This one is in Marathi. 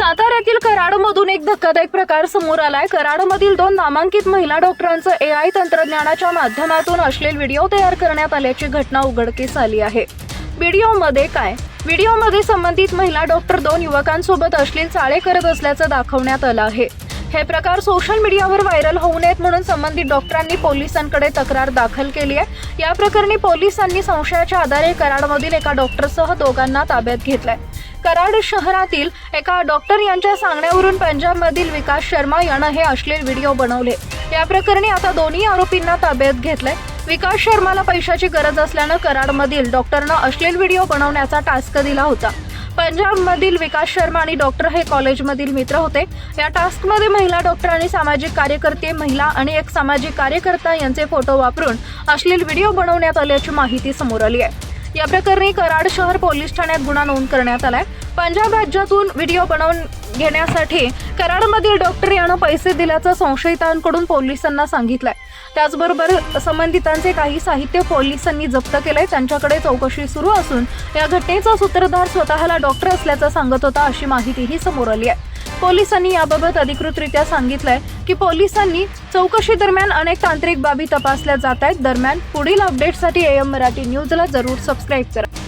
साताऱ्यातील कराडमधून एक धक्कादायक प्रकार समोर आलाय. कराडमधील दोन नामांकित महिला डॉक्टरांचं ए आय तंत्रज्ञानाच्या माध्यमातून अश्लील व्हिडिओ तयार करण्यात आल्याची घटना उघडकीस आली आहे. व्हिडिओमध्ये काय? व्हिडिओमध्ये संबंधित महिला डॉक्टर दोन युवकांसोबत अश्लील चाळे करत असल्याचं दाखवण्यात आलं आहे. हे प्रकार सोशल मीडियावर व्हायरल होऊ नयेत म्हणून संबंधित डॉक्टरांनी पोलिसांकडे तक्रार दाखल केली आहे. या प्रकरणी पोलिसांनी संशयाच्या आधारे कराडमधील एका डॉक्टरसह दोघांना ताब्यात घेतलाय. कराड शहरातील एका डॉक्टर यांच्या सांगण्यावरून पंजाबमधील विकास शर्मा यानं हे अश्लील व्हिडिओ बनवले. या प्रकरणी आता दोन्ही आरोपींना ताब्यात घेतलंय. विकास शर्माला पैशाची गरज असल्यानं कराडमधील डॉक्टरनं अश्लील व्हिडिओ बनवण्याचा टास्क दिला होता. पंजाबमधील विकास शर्मा आणि डॉक्टर हे कॉलेजमधील मित्र होते. या टास्कमध्ये महिला डॉक्टर आणि सामाजिक कार्यकर्ते महिला आणि एक सामाजिक कार्यकर्ता यांचे फोटो वापरून अश्लील व्हिडिओ बनवण्यात आल्याची माहिती समोर आली आहे. या प्रकरणी कराड शहर पोलीस ठाण्यात गुन्हा नोंद करण्यात आलाय. पंजाब राज्यातून व्हिडिओ बनवून घेण्यासाठी कराडमधील डॉक्टर यानं पैसे दिल्याचं संशयितांकडून पोलिसांना सांगितलंय. त्याचबरोबर संबंधितांचे काही साहित्य पोलिसांनी जप्त केलंय. त्यांच्याकडे चौकशी सुरू असून या घटनेचा सूत्रधार स्वतःला डॉक्टर असल्याचं सांगत होता अशी माहितीही समोर आली आहे. पोलिसांनी याबाबत अधिकृतरित्या सांगितलंय की पोलिसांनी चौकशी दरम्यान अनेक तांत्रिक बाबी तपासल्या जात आहेत. दरम्यान पुढील अपडेटसाठी एम मराठी न्यूजला जरूर सबस्क्राईब करा.